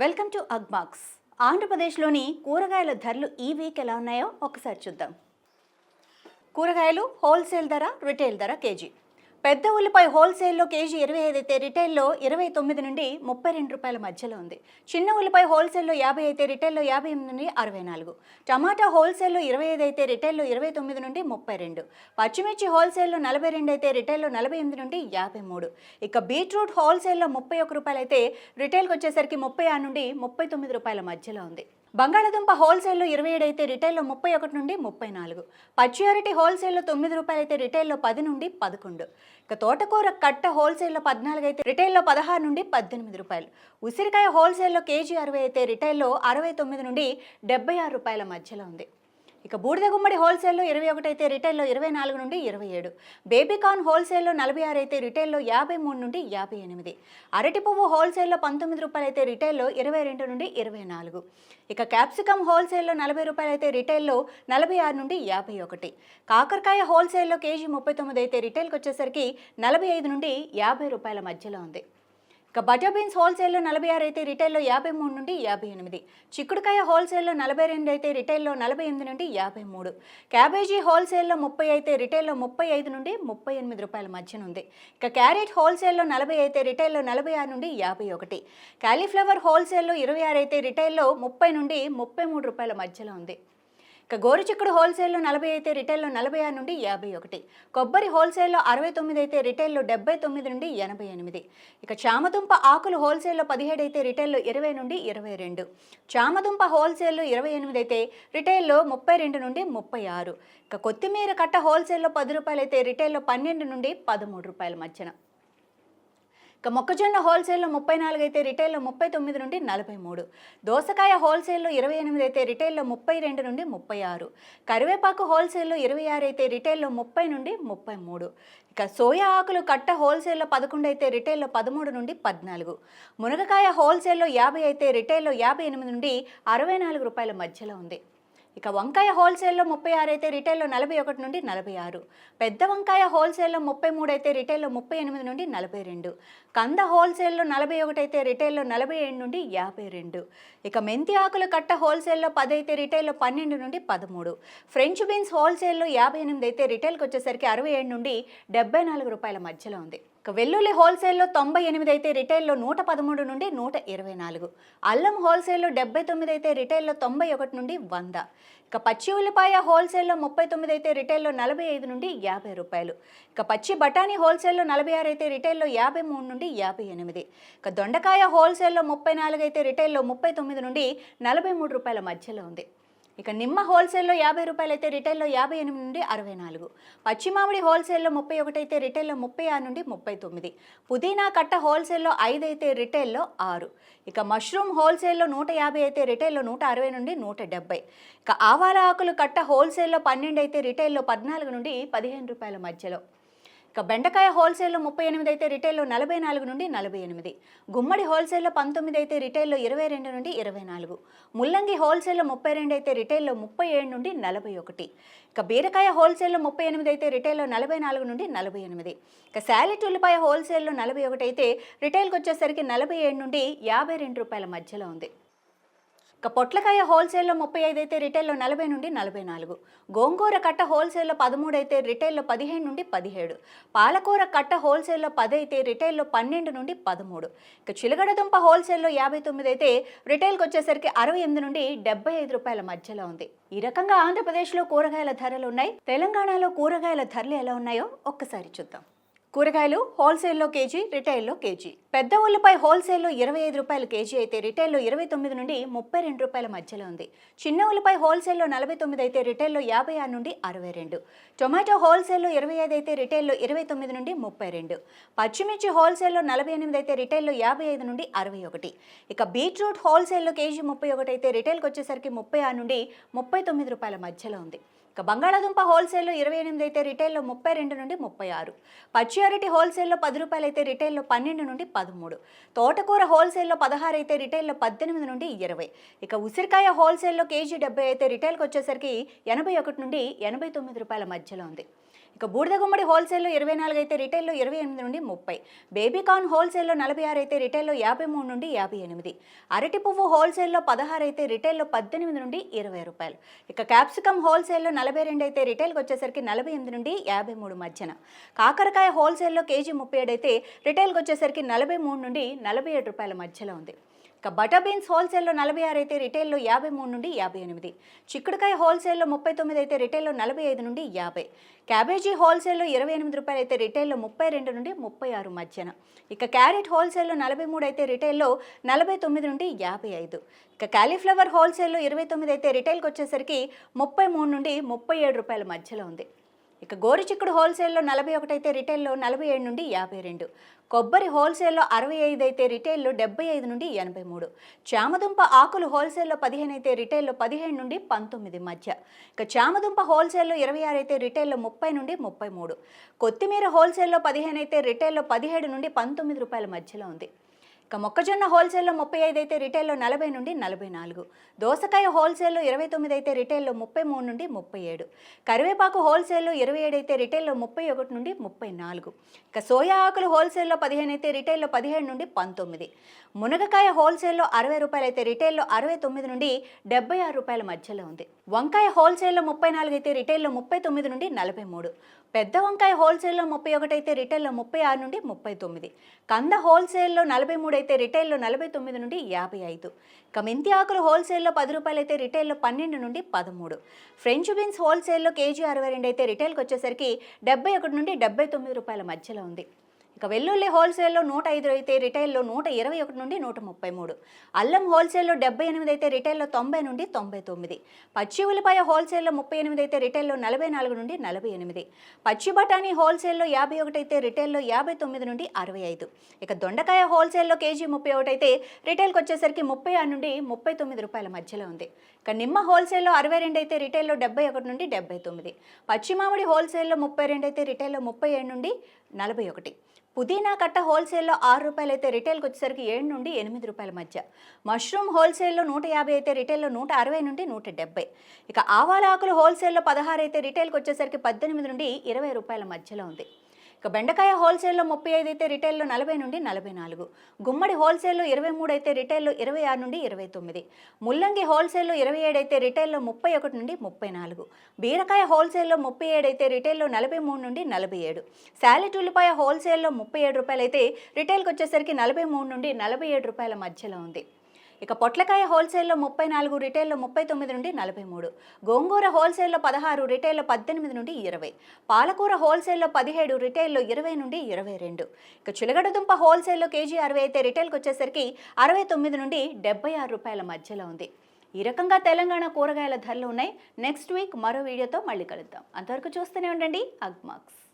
Welcome to Agmax ఆంధ్రప్రదేశ్లోని కూరగాయల ధరలు ఈ వీక్ ఎలా ఉన్నాయో ఒకసారి చూద్దాం. కూరగాయలు హోల్సేల్ ధర రిటైల్ ధర కేజీ. పెద్ద ఉల్లిపాయ హోల్సేల్లో కేజీ ఇరవై ఐదు అయితే రిటైల్లో ఇరవై తొమ్మిది నుండి ముప్పై రెండు రూపాయల మధ్యలో ఉంది. చిన్న ఉల్లిపాయ హోల్సేల్లో యాభై అయితే రిటైల్లో యాభై ఎనిమిది నుండి అరవై నాలుగు. టమాటా హోల్సేల్లో ఇరవై ఐదు అయితే రిటైల్లో ఇరవై తొమ్మిది నుండి ముప్పై రెండు. పచ్చిమిర్చి హోల్సేల్లో నలభై రెండు అయితే రిటైల్లో నలభై ఎనిమిది నుండి యాభై మూడు. ఇక బీట్రూట్ హోల్సేల్లో ముప్పై ఒక్క రూపాయలు అయితే రిటైల్కి వచ్చేసరికి ముప్పై ఆరు నుండి ముప్పై తొమ్మిది రూపాయల మధ్యలో ఉంది. బంగాళాదుంప హోల్సేల్లో ఇరవై ఏడు అయితే రిటైల్లో ముప్పై ఒకటి నుండి ముప్పై నాలుగు పచ్చి హోల్సేల్లో తొమ్మిది రూపాయలు అయితే రిటైల్లో పది నుండి పదకొండు. ఇక తోటకూర కట్ట హోల్సేల్లో పద్నాలుగు అయితే రిటైల్లో పదహారు నుండి పద్దెనిమిది రూపాయలు. ఉసిరికాయ హోల్సేల్లో కేజీ అరవై అయితే రిటైల్లో అరవై తొమ్మిది నుండి డెబ్బై ఆరు రూపాయల మధ్యలో ఉంది. ఇక బూడిద గుమ్మడి హోల్సేల్లో ఇరవై ఒకటి అయితే రిటైల్లో ఇరవై నాలుగు నుండి ఇరవై ఏడు. బేబీకాన్ హోల్సేల్లో నలభై ఆరు అయితే రిటైల్లో యాభై మూడు నుండి యాభై ఎనిమిది. అరటి పువ్వు హోల్సేల్లో పంతొమ్మిది రూపాయలు అయితే రిటైల్లో ఇరవై రెండు నుండి ఇరవై నాలుగు. ఇక క్యాప్సికమ్ హోల్సేల్లో నలభై రూపాయలు అయితే రిటైల్లో నలభై ఆరు నుండి యాభై ఒకటి. కాకరకాయ హోల్సేల్లో కేజీ ముప్పై తొమ్మిది అయితే రిటైల్కి వచ్చేసరికి నలభై ఐదు నుండి యాభై రూపాయల మధ్యలో ఉంది. ఇక బటర్ బీన్స్ హోల్సేల్లో నలభై ఆరు అయితే రిటైల్లో యాభై మూడు నుండి యాభై ఎనిమిది. చిక్కుడుకాయ హోల్సేల్లో నలభై రెండు అయితే రిటైల్లో నలభై ఎనిమిది నుండి యాభై మూడు. క్యాబేజీ హోల్సేల్లో ముప్పై అయితే రిటైల్లో ముప్పై ఐదు నుండి ముప్పై ఎనిమిది రూపాయల మధ్యన ఉంది. ఇక క్యారెట్ హోల్సేల్లో నలభై అయితే రిటైల్లో నలభై ఆరు నుండి యాభై ఒకటి. కాలీఫ్లవర్ హోల్సేల్లో ఇరవై ఆరు అయితే రిటైల్లో ముప్పై నుండి ముప్పై మూడు రూపాయల మధ్యలో ఉంది. ఇక గోరుచిక్కుడు హోల్సేల్లో నలభై అయితే రిటైల్లో నలభై ఆరు నుండి యాభై ఒకటి. కొబ్బరి హోల్సేల్లో అరవై తొమ్మిది అయితే రిటైల్లో డెబ్బై తొమ్మిది నుండి ఎనభై ఎనిమిది. ఇక చామదుంప ఆకులు హోల్సేల్లో పదిహేడు అయితే రిటైల్లో ఇరవై నుండి ఇరవై రెండు. చామదుంప హోల్సేల్లో ఇరవై ఎనిమిది అయితే రిటైల్లో ముప్పై రెండు నుండి ముప్పై ఆరు. ఇక కొత్తిమీర కట్ట హోల్సేల్లో పది రూపాయలు అయితే రిటైల్లో పన్నెండు నుండి పదమూడు రూపాయల మధ్యన. ఇక మొక్కజొన్న హోల్సేల్లో ముప్పై నాలుగు అయితే రిటైల్లో ముప్పై తొమ్మిది నుండి నలభై మూడు. దోసకాయ హోల్సేల్లో ఇరవై ఎనిమిది అయితే రిటైల్లో ముప్పై రెండు నుండి ముప్పై ఆరు. కరివేపాకు హోల్సేల్లో ఇరవై ఆరు అయితే రిటైల్లో ముప్పై నుండి ముప్పై మూడు. ఇక సోయా ఆకులు కట్ట హోల్సేల్లో పదకొండు అయితే రిటైల్లో పదమూడు నుండి పద్నాలుగు. మునగకాయ హోల్సేల్లో యాభై అయితే రిటైల్లో యాభై ఎనిమిది నుండి అరవై నాలుగు రూపాయల మధ్యలో ఉంది. ఇక వంకాయ హోల్సేల్లో ముప్పై ఆరు అయితే రిటైల్లో నలభై ఒకటి నుండి నలభై ఆరు. పెద్ద వంకాయ హోల్సేల్లో ముప్పై మూడు అయితే రిటైల్లో ముప్పై ఎనిమిది నుండి నలభై రెండు. కంద హోల్సేల్లో నలభై ఒకటి అయితే రిటైల్లో నలభై ఏడు నుండి యాభై రెండు. ఇక మెంతి ఆకులు కట్ట హోల్సేల్లో పది అయితే రిటైల్లో పన్నెండు నుండి పదమూడు. ఫ్రెంచ్ బీన్స్ హోల్సేల్లో యాభై ఎనిమిది అయితే రిటైల్కి వచ్చేసరికి అరవై ఏడు నుండి డెబ్బై నాలుగు రూపాయల మధ్యలో ఉంది. వెల్లుల్లి హోల్సేల్లో తొంభై ఎనిమిది అయితే రిటైల్లో నూట పదమూడు నుండి నూట ఇరవై నాలుగు. అల్లం హోల్సేల్లో డెబ్బై తొమ్మిది అయితే రిటైల్లో తొంభై ఒకటి నుండి వంద. ఇక పచ్చి ఉల్లిపాయ హోల్సేల్లో ముప్పై తొమ్మిది అయితే రిటైల్లో నలభై ఐదు నుండి యాభై రూపాయలు. ఇక పచ్చి బఠానీ హోల్సేల్లో నలభై ఆరు అయితే రిటైల్లో యాభై మూడు నుండి యాభై ఎనిమిది. ఇక దొండకాయ హోల్సేల్లో ముప్పై నాలుగు అయితే రిటైల్లో ముప్పై తొమ్మిది నుండి నలభై మూడు రూపాయల మధ్యలో ఉంది. ఇక నిమ్మ హోల్సేల్లో యాభై రూపాయలు అయితే రిటైల్లో యాభై ఎనిమిది నుండి అరవై నాలుగు. పచ్చి మామిడి హోల్సేల్లో ముప్పై ఒకటి అయితే రిటైల్లో ముప్పై ఆరు నుండి ముప్పై తొమ్మిది. పుదీనా కట్ట హోల్సేల్లో ఐదు అయితే రిటైల్లో ఆరు. ఇక మష్రూమ్ హోల్సేల్లో నూట యాభై అయితే రిటైల్లో నూట అరవై నుండి నూట డెబ్బై. ఇక ఆవాల ఆకులు కట్ట హోల్సేల్లో పన్నెండు అయితే రిటైల్లో పద్నాలుగు నుండి పదిహేను రూపాయల మధ్యలో. ఇక బెండకాయ హోల్సేల్లో ముప్పై ఎనిమిది అయితే రిటైల్లో నలభై నాలుగు నుండి నలభై ఎనిమిది. గుమ్మడి హోల్సేల్లో పంతొమ్మిది అయితే రిటైల్లో ఇరవై రెండు నుండి ఇరవై నాలుగు. ముల్లంగి హోల్సేల్లో ముప్పై రెండు అయితే రిటైల్లో ముప్పై ఏడు నుండి నలభై ఒకటి. ఇక బీరకాయ హోల్సేల్లో ముప్పై ఎనిమిది అయితే రిటైల్లో నలభై నాలుగు నుండి నలభై ఎనిమిది. ఇక శాలెట్ ఉల్లిపాయ హోల్సేల్లో నలభై ఒకటి అయితే రిటైల్కి వచ్చేసరికి నలభై ఏడు నుండి యాభై రెండు రూపాయల మధ్యలో ఉంది. ఇక పొట్లకాయ హోల్సేల్లో ముప్పై ఐదు అయితే రిటైల్లో నలభై నుండి నలభై నాలుగు గోంగూర కట్ట హోల్సేల్లో పదమూడు అయితే రిటైల్లో పదిహేను నుండి పదిహేడు. పాలకూర కట్ట హోల్సేల్లో పది అయితే రిటైల్లో పన్నెండు నుండి పదమూడు. ఇక చిలగడ దుంప హోల్సేల్లో యాభై తొమ్మిది అయితే రిటైల్కి వచ్చేసరికి అరవై ఎనిమిది నుండి డెబ్బై ఐదు రూపాయల మధ్యలో ఉంది. ఈ రకంగా ఆంధ్రప్రదేశ్లో కూరగాయల ధరలు ఉన్నాయి. తెలంగాణలో కూరగాయల ధరలు ఎలా ఉన్నాయో ఒక్కసారి చూద్దాం. కూరగాయలు హోల్సేల్లో కేజీ రిటైల్లో కేజీ. పెద్ద ఉల్లిపాయ హోల్సేల్లో ఇరవై ఐదు రూపాయలు కేజీ అయితే రిటైల్లో ఇరవై తొమ్మిది నుండి ముప్పై రెండు రూపాయల మధ్యలో ఉంది. చిన్న ఉల్లిపాయ హోల్సేల్లో నలభై తొమ్మిది అయితే రిటైల్లో యాభై ఆరు నుండి అరవై రెండు. టొమాటో హోల్సేల్లో ఇరవై ఐదు అయితే రిటైల్లో ఇరవై తొమ్మిది నుండి ముప్పై రెండు. పచ్చిమిర్చి హోల్సేల్లో నలభై ఎనిమిది అయితే రిటైల్లో యాభై ఐదు నుండి అరవై ఒకటి. ఇక బీట్రూట్ హోల్సేల్లో కేజీ ముప్పై ఒకటి అయితే రిటైల్కి వచ్చేసరికి ముప్పై ఆరు నుండి ముప్పై తొమ్మిది రూపాయల మధ్యలో ఉంది. ఇక బంగాళాదుంప హోల్సేల్లో ఇరవై ఎనిమిది అయితే రిటైల్లో ముప్పై రెండు నుండి ముప్పై ఆరు. పచ్చి అరటి హోల్సేల్లో పది రూపాయలు అయితే రిటైల్లో పన్నెండు నుండి పదమూడు. తోటకూర హోల్సేల్లో పదహారు అయితే రిటైల్లో పద్దెనిమిది నుండి ఇరవై. ఇక ఉసిరికాయ హోల్సేల్లో కేజీ డెబ్బై అయితే రిటైల్కి వచ్చేసరికి ఎనభై ఒకటి నుండి ఎనభై తొమ్మిది రూపాయల మధ్యలో ఉంది. ఇక బూడిద గుమ్మడి హోల్సేల్లో ఇరవై నాలుగు అయితే రిటైల్లో ఇరవై ఎనిమిది నుండి ముప్పై. బేబీ కార్న్ హోల్సేల్లో నలభై ఆరు అయితే రిటైల్లో యాభై మూడు నుండి యాభై ఎనిమిది. అరటి పువ్వు హోల్సేల్లో పదహారు అయితే రిటైల్లో పద్దెనిమిది నుండి ఇరవై రూపాయలు. ఇక క్యాప్సికమ్ హోల్సేల్లో నలభై రెండు అయితే రిటైల్కి వచ్చేసరికి నలభై ఎనిమిది నుండి యాభై మూడు మధ్యన. కాకరకాయ హోల్సేల్లో కేజీ ముప్పై ఏడు అయితే రిటైల్కి వచ్చేసరికి నలభై మూడు నుండి నలభై ఏడు రూపాయల మధ్యలో ఉంది. ఇక బటర్ బీన్స్ హోల్సేల్లో నలభై ఆరు అయితే రిటైల్లో యాభై మూడు నుండి యాభై ఎనిమిది. చిక్కుడుకాయ హోల్సేల్లో ముప్పై తొమ్మిది అయితే రిటైల్లో నలభై ఐదు నుండి యాభై. క్యాబేజీ హోల్సేల్లో ఇరవై ఎనిమిది రూపాయలు అయితే రిటైల్లో ముప్పై రెండు నుండి ముప్పై ఆరు మధ్యన. ఇక క్యారెట్ హోల్సేల్లో నలభై మూడు అయితే రిటైల్లో నలభై తొమ్మిది నుండి యాభై ఐదు. ఇక కాలీఫ్లవర్ హోల్సేల్లో ఇరవై తొమ్మిది అయితే రిటైల్కి వచ్చేసరికి ముప్పై మూడు నుండి ముప్పై ఏడు రూపాయల మధ్యలో ఉంది. ఇక గోరు చిక్కుడు హోల్సేల్లో నలభై ఒకటైతే రిటైల్లో నలభై ఏడు నుండి యాభై రెండు కొబ్బరి హోల్సేల్లో అరవై ఐదు అయితే రిటైల్లో డెబ్బై ఐదు నుండి ఎనభై మూడు చామదుంప ఆకులు హోల్సేల్లో పదిహేను అయితే రిటైల్లో పదిహేను నుండి పంతొమ్మిది మధ్య. ఇక చామదుంప హోల్సేల్లో ఇరవై ఆరు అయితే రిటైల్లో ముప్పై నుండి ముప్పై మూడు కొత్తిమీర హోల్సేల్లో పదిహేను అయితే రిటైల్లో పదిహేడు నుండి పంతొమ్మిది రూపాయల మధ్యలో ఉంది. ఇక మొక్కజొన్న హోల్సేల్లో ముప్పై ఐదు అయితే రిటైల్లో నలభై నుండి నలభై నాలుగు. దోసకాయ హోల్సేల్లో ఇరవై తొమ్మిది అయితే రిటైల్లో ముప్పై మూడు నుండి ముప్పై ఏడు. కరివేపాకు హోల్సేల్లో ఇరవై ఏడు అయితే రిటైల్లో ముప్పై ఒకటి నుండి ముప్పై నాలుగు. ఇక సోయా ఆకులు హోల్సేల్లో పదిహేను అయితే రిటైల్లో పదిహేడు నుండి పంతొమ్మిది. మునగకాయ హోల్సేల్లో అరవై రూపాయలు అయితే రిటైల్లో అరవై తొమ్మిది నుండి డెబ్బై ఆరు రూపాయల మధ్యలో ఉంది. వంకాయ హోల్సేల్లో ముప్పై నాలుగు అయితే రిటైల్లో ముప్పై తొమ్మిది నుండి నలభై మూడు. పెద్ద వంకాయ హోల్సేల్లో ముప్పై ఒకటి అయితే రిటైల్లో ముప్పై ఆరు నుండి ముప్పై తొమ్మిది. కంద హోల్సేల్లో నలభై మూడు అయితే రిటైల్లో నలభై తొమ్మిది నుండి యాభై ఐదు. ఇక మెంతి ఆకులు హోల్సేల్లో పది రూపాయలు అయితే రిటైల్లో పన్నెండు నుండి పదమూడు. ఫ్రెంచ్ బీన్స్ హోల్సేల్లో కేజీ అరవై రెండు అయితే రిటైల్కి వచ్చేసరికి డెబ్బై ఒకటి నుండి డెబ్బై తొమ్మిది రూపాయల మధ్యలో ఉంది. ఇక వెల్లుల్లి హోల్సేల్లో నూట ఐదు అయితే రిటైల్లో నూట ఇరవై ఒకటి నుండి నూట ముప్పై మూడు అల్లం హోల్సేల్లో డెబ్బై ఎనిమిది అయితే రిటైల్లో తొంభై నుండి తొంభై తొమ్మిది పచ్చి ఉల్లిపాయ హోల్సేల్లో ముప్పై ఎనిమిది అయితే రిటైల్లో నలభై నాలుగు నుండి నలభై ఎనిమిది పచ్చి బఠానీ హోల్సేల్లో యాభై ఒకటి అయితే రిటైల్లో యాభై తొమ్మిది నుండి అరవై ఐదు ఇక దొండకాయ హోల్సేల్లో కేజీ ముప్పై ఒకటి అయితే రిటైల్కి వచ్చేసరికి ముప్పై ఆరు నుండి ముప్పై తొమ్మిది రూపాయల మధ్యలో ఉంది. ఇక నిమ్మ హోల్సేల్లో అరవై రెండు అయితే రిటైల్లో డెబ్బై ఒకటి నుండి డెబ్బై తొమ్మిది పచ్చి మామిడి హోల్సేల్లో ముప్పై రెండు అయితే రిటైల్లో ముప్పై ఏడు నుండి నలభై ఒకటి పుదీనా కట్ట హోల్సేల్లో ఆరు రూపాయలు అయితే రిటైల్కి వచ్చేసరికి ఏడు నుండి ఎనిమిది రూపాయల మధ్య. మష్రూమ్ హోల్సేల్లో నూట యాభై అయితే రిటైల్లో నూట అరవై నుండి నూట డెబ్బై. ఇక ఆవాల ఆకులు హోల్సేల్లో పదహారు అయితే రిటైల్కి వచ్చేసరికి పద్దెనిమిది నుండి ఇరవై రూపాయల మధ్యలో ఉంది. ఇక బెండకాయ హోల్సేల్లో ముప్పై ఐదు అయితే రిటైల్లో నలభై నుండి నలభై నాలుగు. గుమ్మడి హోల్సేల్లో ఇరవై మూడు అయితే రిటైల్లో ఇరవై ఆరు నుండి ఇరవై తొమ్మిది. ముల్లంగి హోల్సేల్లో ఇరవై ఏడు అయితే రిటైల్లో ముప్పై ఒకటి నుండి ముప్పై నాలుగు. బీరకాయ హోల్సేల్లో ముప్పై ఏడు అయితే రిటైల్లో నలభై మూడు నుండి నలభై ఏడు. శాలెట్ ఉల్లిపాయ హోల్సేల్లో ముప్పై ఏడు రూపాయలు అయితే రిటైల్కి వచ్చేసరికి నలభై మూడు నుండి నలభై ఏడు రూపాయల మధ్యలో ఉంది. ఇక పొట్లకాయ హోల్సేల్లో ముప్పై నాలుగు రిటైల్లో ముప్పై తొమ్మిది నుండి నలభై మూడు. గోంగూర హోల్సేల్లో పదహారు రిటైల్లో పద్దెనిమిది నుండి ఇరవై. పాలకూర హోల్సేల్లో పదిహేడు రిటైల్లో ఇరవై నుండి ఇరవై రెండు. ఇక చిలగడ దుంప హోల్సేల్లో కేజీ అరవై అయితే రిటైల్కి వచ్చేసరికి అరవై తొమ్మిది నుండి డెబ్బై ఆరు రూపాయల మధ్యలో ఉంది. ఈ రకంగా తెలంగాణ కూరగాయల ధరలు ఉన్నాయి. నెక్స్ట్ వీక్ మరో వీడియోతో మళ్ళీ కలుద్దాం. అంతవరకు చూస్తూనే ఉండండి. అగ్మాక్స్